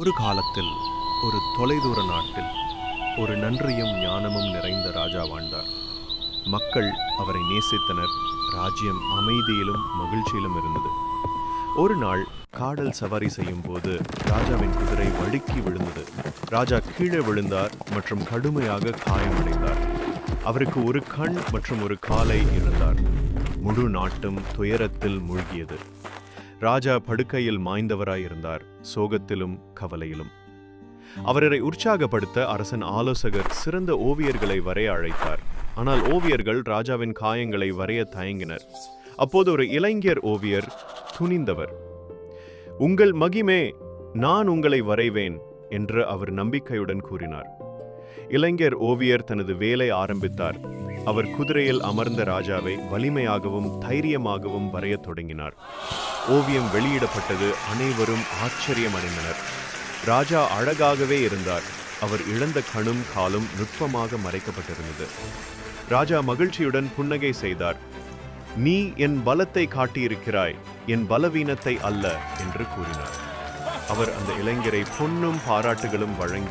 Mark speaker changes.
Speaker 1: ஒரு காலத்தில் ஒரு தொலைதூர நாட்டில் ஒரு நன்றியும் ஞானமும் நிறைந்த ராஜா வாழ்ந்தார். மக்கள் அவரை நேசித்தனர் ராஜ்யம் அமைதியிலும் மகிழ்ச்சியிலும் இருந்தது. ஒரு நாள் காடல் சவாரி செய்யும் போது ராஜாவின் குதிரை வழுக்கி விழுந்தது. ராஜா கீழே விழுந்தார் மற்றும் கடுமையாக காயமடைந்தார். அவருக்கு ஒரு கண் மற்றும் ஒரு காலை இருந்தார் முழு நாட்டும் துயரத்தில் மூழ்கியது. ராஜா படுக்கையில் மாய்ந்தவராயிருந்தார் சோகத்திலும் கவலையிலும். அவரை உற்சாகப்படுத்த அரசன் ஆலோசகர் சிறந்த ஓவியர்களை வரைய அழைத்தார். ஆனால் ஓவியர்கள் ராஜாவின் காயங்களை வரைய தயங்கினர். அப்போது ஒரு இளைஞர் ஓவியர் துணிந்தவர் உங்கள் மகிமே நான் உங்களை வரைவேன் என்று அவர் நம்பிக்கையுடன் கூறினார். இளைஞர் ஓவியர் தனது வேலை ஆரம்பித்தார். அவர் குதிரையில் அமர்ந்த ராஜாவை வலிமையாகவும் தைரியமாகவும் வரையத் தொடங்கினார். ஓவியம் வெளியிடப்பட்டது அனைவரும் ஆச்சரியமடைந்தனர். ராஜா அழகாகவே இருந்தார். அவர் இழந்த கணும் காலும் நுட்பமாக மறைக்கப்பட்டிருந்தது. ராஜா மகிழ்ச்சியுடன் புன்னகை செய்தார். நீ என் பலத்தை காட்டியிருக்கிறாய் என் பலவீனத்தை அல்ல என்று கூறினார். அவர் அந்த இளைஞரை பொன்னும் பாராட்டுகளும் வழங்கி